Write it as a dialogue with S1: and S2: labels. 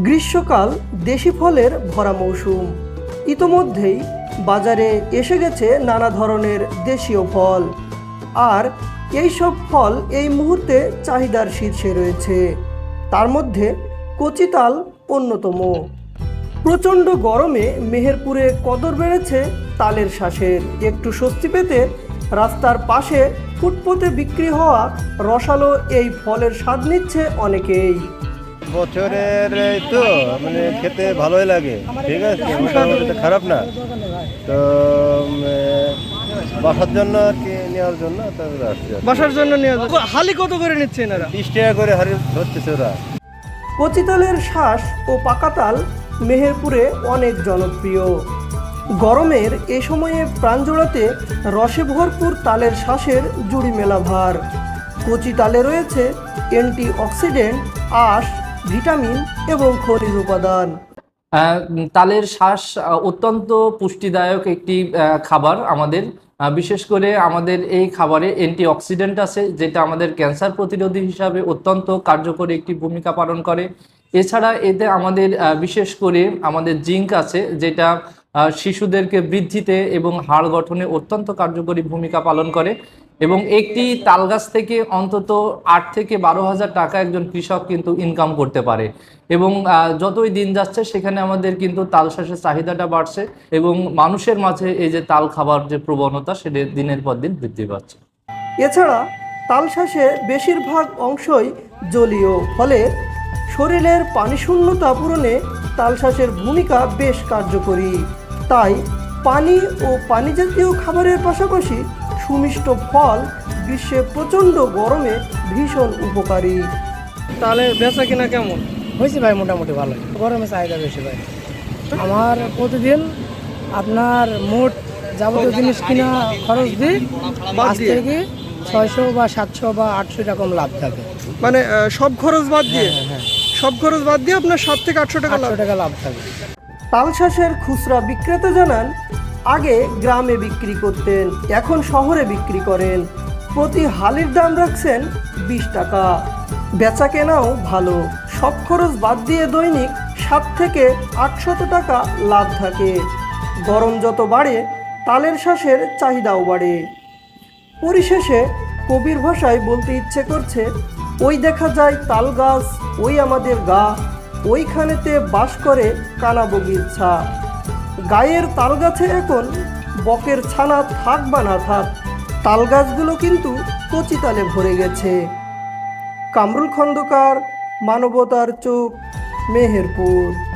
S1: গ্রীষ্মকাল দেশি ফলের ভরা মৌসুম। ইতোমধ্যেই বাজারে এসে গেছে নানা ধরনের দেশীয় ফল। আর এই সব ফল এই মুহূর্তে চাহিদার শীর্ষে রয়েছে। তার মধ্যে কচিতাল অন্যতম। প্রচণ্ড গরমে মেহেরপুরে কদর বেড়েছে তালের শ্বাসের। একটু স্বস্তি পেতে রাস্তার পাশে ফুটপথে বিক্রি হওয়া রসালো এই ফলের স্বাদ নিচ্ছে অনেকেই।
S2: বছরের এই তো মানে খেতে ভালোই লাগে ঠিক আছে? মোটামুটি তো খারাপ না। তো বাসার জন্য আর কি নেওয়ার জন্য তারপরে আসছে।
S1: বাসার জন্য নিয়ে হালি কত করে নিচ্ছে এনারা
S2: তিরিশ টাকা করে হারি ধরতেছে ওরা।
S1: কচিতালের শ্বাস ও পাকাতাল মেহেরপুরে অনেক জনপ্রিয়। গরমের এ সময়ে প্রাণ জোড়াতে রসে ভরপুর তালের শ্বাসের জুড়ি মেলা ভার কচি তালে রয়েছে অ্যান্টি অক্সিডেন্ট আঁশ ভিটামিন এবং খনিজ উপাদান।
S3: তালের শ্বাস অত্যন্ত পুষ্টিদায়ক একটি খাবার আমাদের। বিশেষ করে আমাদের এই খাবারে অ্যান্টিঅক্সিডেন্ট আছে, যেটা আমাদের ক্যান্সার প্রতিরোধী হিসাবে অত্যন্ত কার্যকরী একটি ভূমিকা পালন করে। এছাড়া এতে আমাদের বিশেষ করে আমাদের জিঙ্ক আছে, যেটা শিশুদেরকে বৃদ্ধিতে এবং হাড় গঠনে অত্যন্ত কার্যকরী ভূমিকা পালন করে। এবং একটি তাল গাছ থেকে অন্তত আট থেকে বারো হাজার টাকা একজন কৃষক কিন্তু ইনকাম করতে পারে। এবং যতই দিন যাচ্ছে, সেখানে আমাদের কিন্তু তাল শাঁসের চাহিদাটা বাড়ছে এবং মানুষের মাঝে এই যে তাল খাবার যে প্রবণতা, সেটা দিনের পর দিন বৃদ্ধি পাচ্ছে।
S1: এছাড়া তালশ্বাসে বেশিরভাগ অংশই জলীয়, ফলে শরীরের পানি শূন্যতা পূরণে তালশ্বাসের ভূমিকা বেশ কার্যকরী। তাই পানি ও পানি জাতীয় খাবারের পাশাপাশি সুমিষ্ট ফল গ্রীষ্মে প্রচণ্ড গরমে ভীষণ উপকারী। তাহলে বেচা কিনা কেমন?
S4: হয়েছে ভাই মোটামুটি ভালো। গরমে চাহিদা বেশি ভাই। আমার প্রতিদিন আপনার মোট যাবতীয় জিনিস কিনা খরচ দিই পাঁচ থেকে ছয়শো বা সাতশো বা আটশো এরকম লাভ থাকে।
S1: মানে সব খরচ বাদ দিয়ে?
S4: হ্যাঁ হ্যাঁ
S1: সব খরচ বাদ দিয়ে আপনার সাত থেকে আটশো টাকা
S4: আটশো টাকা লাভ থাকে।
S1: তালশাঁসের খুচরা বিক্রেতা জানান আগে গ্রামে বিক্রি করতেন, এখন শহরে বিক্রি করেন। প্রতি হালির দাম রাখছেন বিশ টাকা। বেচা কেনাও ভালো। সব খরচ বাদ দিয়ে দৈনিক সাত থেকে আটশত টাকা লাভ থাকে। গরম যত বাড়ে, তালের শ্বাসের চাহিদাও বাড়ে। পরিশেষে কবির ভাষায় বলতে ইচ্ছে করছে, ওই দেখা যায় তাল গাছ, ওই আমাদের গা, ওইখানেতে বাস করে কানা বগির ছা। গায়ের তাল গাছে এখন বকের ছানা থাক বা না থাক গাছগুলো কিন্তু কচিতালে ভরে গেছে। কামরুল খন্দকার, মানবতার চোখ, মেহেরপুর।